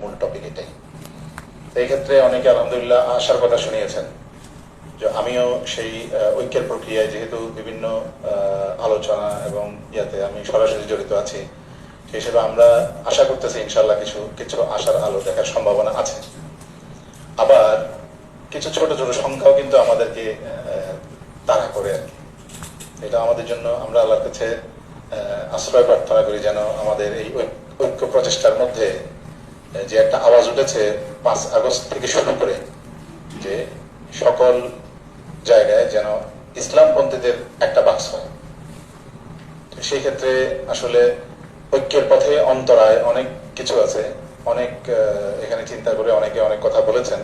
মূল টপিক এটাই। এই ক্ষেত্রে অনেকে আলহামদুলিল্লাহ আশার কথা শুনিয়েছেন যে আমিও সেই ঐক্যের প্রক্রিয়ায় যেহেতু বিভিন্ন আলোচনা এবং ইয়াতে আমি সরাসরি জড়িত আছি, সেই হিসেবে আমরা আশা করতেছি ইনশাল্লাহ কিছু কিছু আশার আলো দেখার সম্ভাবনা আছে। আবার কিছু ছোট ছোট সংখ্যাও কিন্তু আমাদেরকে তাড়া করে আর কি। এটা আমাদের জন্য আমরা আল্লাহর কাছে আশ্রয় প্রার্থনা করি যেন আমাদের এই ঐক্য প্রচেষ্টার মধ্যে যে একটা আওয়াজ উঠেছে পাঁচ আগস্ট থেকে শুরু করে, যে সকল জায়গায় যেন ইসলামপন্থীদের একটা বাক্স হয়। সেই ক্ষেত্রে আসলে ঐক্যের পথে অন্তরায় অনেক কিছু আছে। অনেক এখানে চিন্তা করে অনেকে অনেক কথা বলেছেন।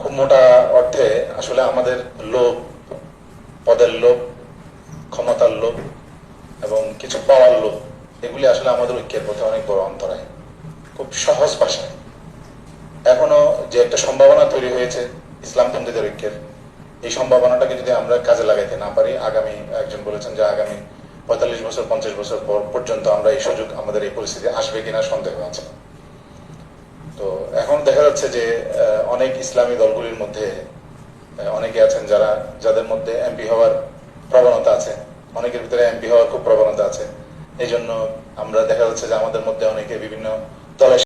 খুব মোটা অর্থে আসলে আমাদের লোভ, পদের লোভ, ক্ষমতার লোভ এবং কিছু পাওয়ার লোভ, এগুলি আসলে আমাদের ঐক্যের পথে অনেক বড় অন্তরায়। সহজ ভাষায়। এখনও যে একটা সম্ভাবনা তৈরি হয়েছে ইসলামপন্থীদের ঐক্যের, এই সম্ভাবনাটাকে যদি আমরা কাজে লাগাইতে না পারি, আগামী একজন বলেছেন যে আগামী পঁয়তাল্লিশ বছর, পঞ্চাশ বছর পর পর্যন্ত আমরা এই সুযোগ আমাদের এই পরিস্থিতি আসবে কিনা সন্দেহ আছে। তো এখন দেখা যাচ্ছে যে অনেক ইসলামী দলগুলির মধ্যে অনেকে আছেন যারা, যাদের মধ্যে এমপি হওয়ার প্রবণতা আছে। অনেকের ভিতরে এমপি হওয়ার খুব প্রবণতা আছে। এই জন্য আমরা দেখা যাচ্ছে যে আমাদের মধ্যে অনেকে বিভিন্ন দলের